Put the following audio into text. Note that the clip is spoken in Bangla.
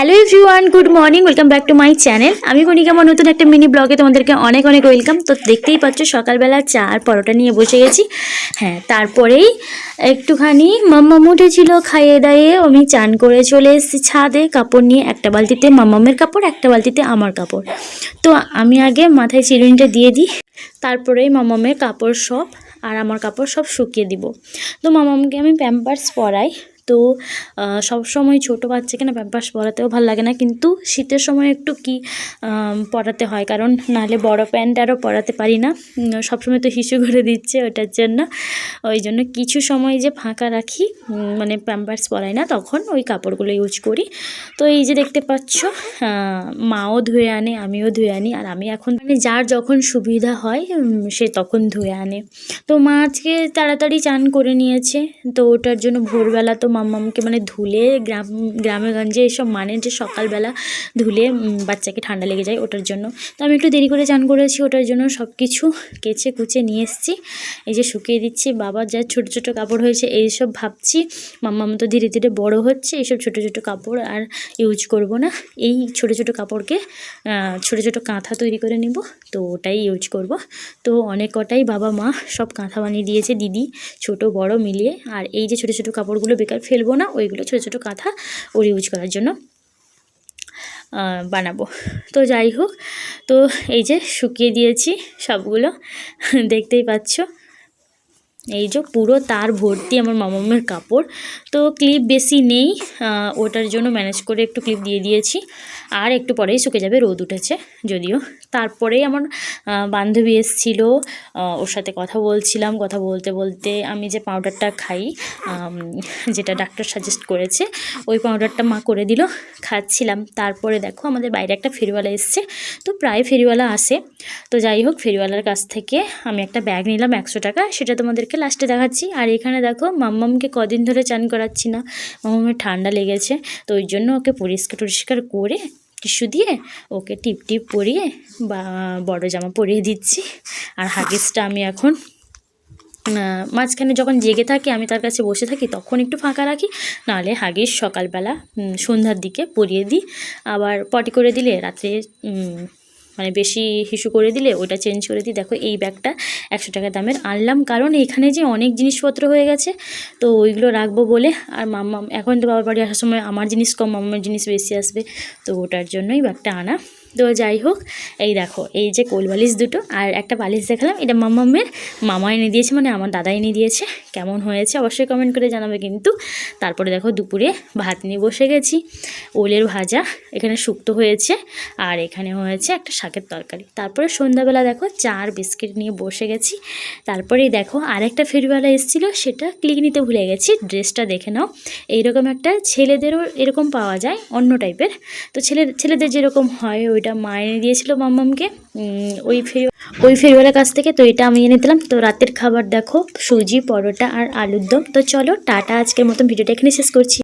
Hello everyone, good morning, welcome back to my channel. আমি কণিকা আমার নতুন একটা মিনি ব্লগে তোমাদেরকে অনেক অনেক ওয়েলকাম। তো দেখতেই পাচ্ছ, সকালবেলা চা আর পরোটা নিয়ে বসে গেছি। হ্যাঁ তারপরেই একটুখানি মাম্মাম উঠেছিল, খাইয়ে দাইয়ে আমি চান করে চলে এসেছি ছাদে। কাপড় নিয়ে একটা বালতিতে মাম্মামের কাপড়, একটা বালতিতে আমার কাপড়। তো আমি আগে মাথায় চিরুনিটা দিয়ে দিই, তারপরেই মামামের কাপড় সব আর আমার কাপড় সব শুকিয়ে দিব। তো মামামকে আমি প্যাম্পার্স পরাই। তো সব সময় ছোটো বাচ্চাকে না প্যাম্পার্স পরাতেও ভালো লাগে না। কিন্তু শীতের সময় একটু কি পরাতে হয়। কারণ নাহলে বড় প্যান্ট আরও পরাতে পারি না। সবসময় তো হিসু করে দিচ্ছে ওটার জন্য। ওই জন্য কিছু সময় যে ফাঁকা রাখি মানে প্যাম্পার্স পরাই না, তখন ওই কাপড়গুলো ইউজ করি। তো এই যে দেখতে পাচ্ছ মাও ধুয়ে আনে, আমিও ধুয়ে আনি। আর আমি এখন মানে যার যখন সুবিধা হয় সে তখন ধুয়ে আনে। তো মা আজকে তাড়াতাড়ি চান করে নিয়েছে। তো ওটার জন্য ভোরবেলা তো মাম্মামকে মানে ধুলে গ্রাম গ্রামে গঞ্জে এসব মানে যে সকালবেলা ধুলে বাচ্চাকে ঠান্ডা লেগে যায় ওটার জন্য। তো আমি একটু দেরি করে চান করেছি, ওটার জন্য সব কিছু কেচে কুচে নিয়ে এসেছি। এই যে শুকিয়ে দিচ্ছি, বাবার যা ছোটো ছোটো কাপড় হয়েছে এইসব ভাবছি। মাম্মাম তো ধীরে ধীরে বড় হচ্ছে, এইসব ছোটো ছোটো কাপড় আর ইউজ করব না। এই ছোটো ছোটো কাপড়কে ছোটো ছোটো কাঁথা তৈরি করে নেব, তো ওটাই ইউজ করব। তো অনেক কটাই বাবা মা সব কাঁথা বানিয়ে দিয়েছে দিদি, ছোট বড় মিলিয়ে। আর এই যে ছোটো ছোটো কাপড়গুলো বেকার ফেলব না, ওইগুলো ছোটো ছোটো কাঁথা ওর ইউজ করার জন্য বানাবো। তো যাই হোক, তো এই যে শুকিয়ে দিয়েছি সবগুলো, দেখতেই পাচ্ছ। এই যে পুরো তার ভর্তি আমার মামামের কাপড়। তো ক্লিপ বেশি নেই ওটার জন্য ম্যানেজ করে একটু ক্লিপ দিয়ে দিয়েছি। আর একটু পরেই শুকে যাবে, রোদ উঠেছে যদিও। তারপরেই আমার বান্ধবী এসেছিল ওর সাথে কথা বলছিলাম। কথা বলতে বলতে আমি যে পাউডারটা খাই যেটা ডাক্তার সাজেস্ট করেছে, ওই পাউডারটা মা করে দিল, খাচ্ছিলাম। তারপরে দেখো আমাদের বাইরে একটা ফেরিওয়ালা এসছে, তো প্রায় ফেরিওয়ালা আসে। তো যাই হোক, ফেরিওয়ালার কাছ থেকে আমি একটা ব্যাগ নিলাম একশো টাকা, সেটা তোমাদেরকে লাস্টে দেখাচ্ছি। আর এখানে দেখো মাম্মামকে কদিন ধরে চান করাচ্ছি না। মাম্মামের ঠান্ডা লেগেছে। তো ওই জন্য ওকে পরিষ্কার টরিষ্কার করে টিস্যু দিয়ে ওকে টিপ টিপ পরিয়ে বা বড় জামা পরিয়ে দিচ্ছি। আর হাগিসটা আমি এখন মাঝখানে যখন জেগে থাকি, আমি তার কাছে বসে থাকি, তখন একটু ফাঁকা রাখি। নাহলে হাগিস সকালবেলা সন্ধ্যার দিকে পরিয়ে দিই। আবার পটি করে দিলে রাত্রে মানে বেশি হিসু করে দিলে ওটা চেঞ্জ করে দিই। দেখো এই ব্যাগটা একশো টাকা দামের আনলাম। কারণ এখানে যে অনেক জিনিসপত্র হয়ে গেছে, তো ওইগুলো রাখব বলে আর মাম্মা এখন তো বাবার বাড়ি আসার সময় আমার জিনিস কম মাম্মার জিনিস বেশি আসবে, তো ওটার জন্যই ব্যাগটা আনা। তো যাই হোক, এই দেখো, এই যে কোল বালিশ দুটো আর একটা বালিশ দেখালাম, এটা মাম্মামের মামা এনে দিয়েছে মানে আমার দাদা এনে দিয়েছে, কেমন হয়েছে অবশ্যই কমেন্ট করে জানাবে কিন্তু। তারপরে দেখো দুপুরে ভাত নিয়ে বসে গেছি, ওলের ভাজা, এখানে শুক্তো হয়েছে আর এখানে হয়েছে একটা শাকের তরকারি। তারপরে সন্ধ্যাবেলা দেখো চা আর বিস্কিট নিয়ে বসে গেছি, তারপরেই দেখো আরেকটা ফেরিওয়ালা এসেছিল, সেটা ক্লিক নিতে ভুলে গেছি, ড্রেসটা দেখে নাও, এইরকম একটা ছেলেদেরও এরকম পাওয়া যায়, অন্য টাইপের তো ছেলে, ছেলেদের যেরকম হয় ওইটা মা এনে দিয়েছিল মাম্মামকে। ওই ফেরি, ওই ফেরিওয়ালার কাছ থেকে তো এটা আমি এনে দিলাম। তো রাতের খাবার দেখো, সুজি, পরোটা আর আলুর দম। তো চলো, টাটা। আজকের মতন ভিডিওটা এখানে শেষ করছি।